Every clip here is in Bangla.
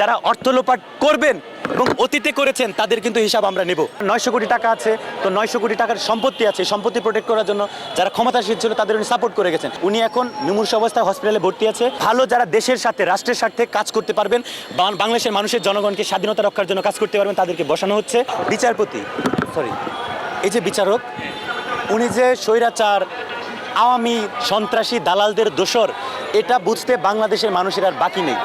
যারা অর্থ লোপাট করবেন এবং অতীতে করেছেন, তাদের কিন্তু হিসাব আমরা নেব। নয়শো কোটি টাকা আছে, তো নয়শো কোটি টাকার সম্পত্তি আছে সম্পত্তি প্রোটেক্ট করার জন্য যারা ক্ষমতাশীল ছিল, তাদের উনি সাপোর্ট করে গেছেন। উনি এখন মুমূর্ষ অবস্থায় হসপিটালে ভর্তি আছে। ভালো যারা দেশের সাথে, রাষ্ট্রের স্বার্থে কাজ করতে পারবেন বাংলাদেশের মানুষের জনগণকে স্বাধীনতা রক্ষার জন্য কাজ করতে পারবেন, তাদেরকে বসানো হচ্ছে। বিচারপতি সরি এই যে বিচারক, উনি যে স্বৈরাচার, আওয়ামী সন্ত্রাসী দালালদের দোসর এটা বুঝতে বাংলাদেশের মানুষের আর বাকি নেই।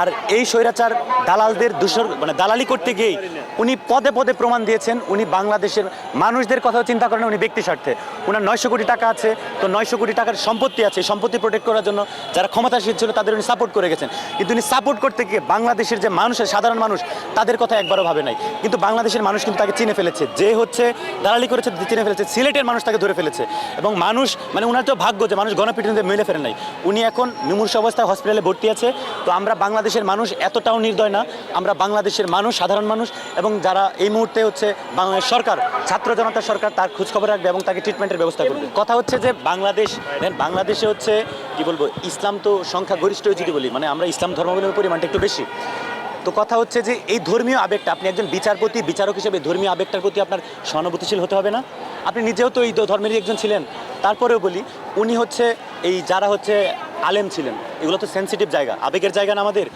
আর এই স্বৈরাচার দালালদের দূষর মানে দালালি করতে গিয়েই উনি পদে পদে প্রমাণ দিয়েছেন, উনি বাংলাদেশের মানুষদের কথাও চিন্তা করেন, উনি ব্যক্তি স্বার্থে। ওনার নয়শো কোটি টাকা আছে, তো নয়শো কোটি টাকার সম্পত্তি আছে সম্পত্তি প্রোটেক্ট করার জন্য যারা ক্ষমতাশীল ছিল তাদের উনি সাপোর্ট করে গেছেন। কিন্তু উনি সাপোর্ট করতে গিয়ে বাংলাদেশের যে মানুষের সাধারণ মানুষ, তাদের কথা একবারও ভাবে নাই। কিন্তু বাংলাদেশের মানুষ কিন্তু তাকে চিনে ফেলেছে। যে হচ্ছে দালালি করেছে চিনে ফেলেছে। সিলেটের মানুষ তাকে ধরে ফেলেছে। এবং মানুষ মানে ওনার তো ভাগ্য যে মানুষ গণপিটুনিতে মেলে ফেলে নাই। উনি এখন মুমূর্ষ অবস্থায় হসপিটালে ভর্তি আছে। তো আমরা বাংলাদেশের মানুষ এতটাও নির্দয় না। আমরা বাংলাদেশের মানুষ সাধারণ মানুষ এবং যারা এই মুহূর্তে হচ্ছে বাংলাদেশ সরকার ছাত্র জনতা সরকার তার খোঁজখবর রাখবে এবং তাকে ট্রিটমেন্টের ব্যবস্থা করবে। কথা হচ্ছে যে বাংলাদেশ বাংলাদেশে হচ্ছে কি বলব ইসলাম তো সংখ্যা গরিষ্ঠ যদি বলি মানে আমরা ইসলাম ধর্মাবলম্বীর পরিমাণটা একটু বেশি। তো কথা হচ্ছে যে এই ধর্মীয় আবেগটা আপনি একজন বিচারপতি বিচারক হিসেবে ধর্মীয় আবেগটার প্রতি আপনার সহানুভূতিশীল হতে হবে না। আপনি নিজেও তো এই ধর্মেরই একজন ছিলেন। তারপরেও বলি উনি হচ্ছে এই যারা হচ্ছে আলেম ছিলেন। এগুলো তো সেন্সিটিভ জায়গা। আবেগের জায়গা না আমাদের?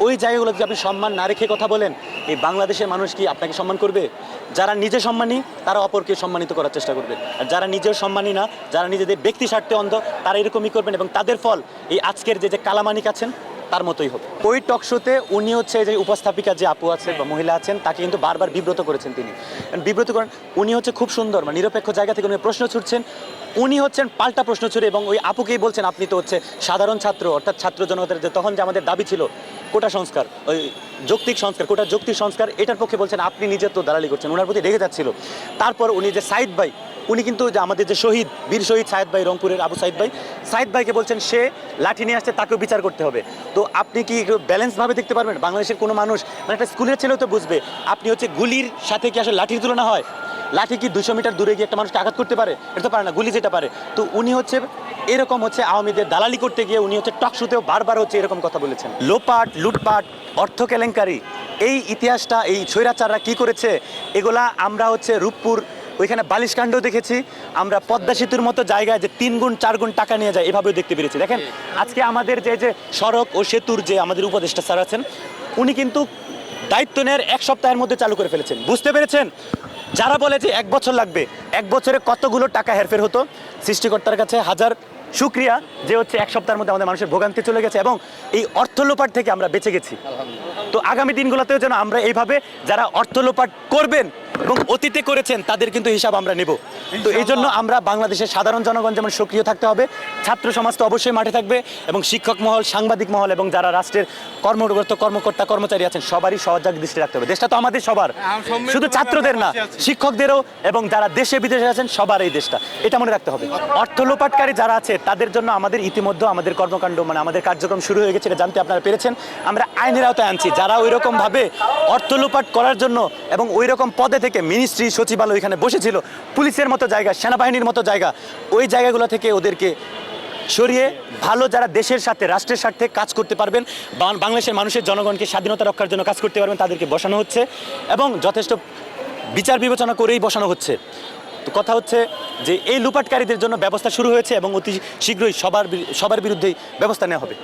ওই জায়গাগুলো যদি আপনি সম্মান না রেখে কথা বলেন, এই বাংলাদেশের মানুষ কি আপনাকে সম্মান করবে? যারা নিজে সম্মানী, তারা অপরকে সম্মানিত করার চেষ্টা করবে। আর যারা নিজেও সম্মানী না, যারা নিজেদের ব্যক্তি স্বার্থে অন্ধ, তারা এরকমই করবেন এবং তাদের ফল, এই আজকের যে যে কালামানিক আছেন তার মতোই হবে। ওই টক শোতে উনি হচ্ছে যে উপস্থাপিকা যে আপু আছে বা মহিলা আছেন, তাকে কিন্তু বারবার বিব্রত করেছেন তিনি। বিব্রত করেন, উনি হচ্ছে খুব সুন্দর মানে নিরপেক্ষ জায়গা থেকে উনি প্রশ্ন ছুটছেন। উনি হচ্ছেন পাল্টা প্রশ্ন ছুড়ে এবং ওই আপুকেই বলছেন, আপনি তো হচ্ছে সাধারণ ছাত্র, অর্থাৎ ছাত্র জনতার যে তখন যে আমাদের দাবি ছিল, কোটা সংস্কার, ওই যৌক্তিক সংস্কার, কোটা যৌক্তিক সংস্কার, এটার পক্ষে বলছেন, আপনি নিজে তো দালালি করছেন। ওনার প্রতি রেগে যাচ্ছিল। তারপর উনি যে সাইদ ভাই উনি কিন্তু যে আমাদের যে শহীদ, বীর শহীদ সাইদ ভাই, রংপুরের আবু সাইদ ভাই সাইদ ভাইকে বলছেন সে লাঠি নিয়ে আসছে, তাকেও বিচার করতে হবে। তো আপনি কি ব্যালেন্সভাবে দেখতে পারবেন? বাংলাদেশের কোনো মানুষ মানে একটা স্কুলের ছেলেও তো বুঝবে, আপনি হচ্ছে গুলির সাথে কি আসলে লাঠির তুলনা হয়? লাঠি কি দুশো মিটার দূরে গিয়ে একটা মানুষকে আঘাত করতে পারে? এটা তো পারে না, গুলি যেটা পারে। তো উনি হচ্ছে, এরকম হচ্ছে আওয়ামীদের দালালি করতে গিয়ে উনি হচ্ছে টকশুতেও বারবার হচ্ছে এরকম কথা বলেছেন। লোপাট, লুটপাট, অর্থ কেলেঙ্কারি, এই ইতিহাসটা, এই স্বৈরাচাররা কি করেছে? এগুলা আমরা হচ্ছে রূপপুর ওইখানে বালিশকাণ্ডও দেখেছি। আমরা পদ্মা সেতুর মতো জায়গায় যে তিন গুণ চার গুণ টাকা নিয়ে যায় এভাবেও দেখতে পেরেছি। দেখেন আজকে আমাদের যে যে সড়ক ও সেতুর যে আমাদের উপদেষ্টা স্যার আছেন উনি কিন্তু দায়িত্ব নেওয়ার এক সপ্তাহের মধ্যে চালু করে ফেলেছেন। বুঝতে পেরেছেন? যারা বলে যে এক বছর লাগবে এক বছরে কতগুলো টাকা হেরফের হতো সৃষ্টিকর্তার কাছে হাজার শুক্রিয়া যে হচ্ছে এক সপ্তাহের মধ্যে আমাদের মানুষের ভোগান্তি চলে গেছে এবং এই অর্থ লোপাট থেকে আমরা বেঁচে গেছি। তো আগামী দিনগুলোতেও যেন আমরা এইভাবে যারা অর্থ লোপাট করবেন এবং অতীতে করেছেন তাদের কিন্তু হিসাব আমরা নেব। তো এই জন্য আমরা বাংলাদেশের সাধারণ জনগণ যেমন সক্রিয় থাকতে হবে ছাত্র সমাজ তো অবশ্যই মাঠে থাকবে এবং শিক্ষক মহল সাংবাদিক মহল এবং যারা রাষ্ট্রের কর্মরত কর্মকর্তা কর্মচারী আছেন সবারই সহজাগ দৃষ্টি রাখতে হবে। দেশটা তো আমাদের সবার। শুধু ছাত্রদের না শিক্ষকদেরও এবং যারা দেশে বিদেশে আছেন সবার এই দেশটা। এটা মনে রাখতে হবে। অর্থ লোপাটকারী যারা আছে তাদের জন্য আমাদের ইতিমধ্যে আমাদের কর্মকাণ্ড মানে আমাদের কার্যক্রম শুরু হয়ে গেছে এটা জানতে আপনারা পেরেছেন। আমরা আইনের আওতায় আনছি। যারা ওই রকম ভাবে অর্থ লোপাট করার জন্য এবং ওই রকম পদে থেকে মিনিস্ট্রি সচিবালয় ওইখানে বসেছিল, পুলিশের মতো জায়গা, সেনাবাহিনীর মতো জায়গা, ওই জায়গাগুলো থেকে ওদেরকে সরিয়ে ভালো যারা দেশের সাথে রাষ্ট্রের স্বার্থে কাজ করতে পারবেন বাংলাদেশের মানুষের জনগণকে স্বাধীনতা রক্ষার জন্য কাজ করতে পারবেন, তাদেরকে বসানো হচ্ছে এবং যথেষ্ট বিচার বিবেচনা করেই বসানো হচ্ছে। তো কথা হচ্ছে যে এই লুপাটকারীদের জন্য ব্যবস্থা শুরু হয়েছে এবং অতি শীঘ্রই সবার সবার বিরুদ্ধেই ব্যবস্থা নেওয়া হবে।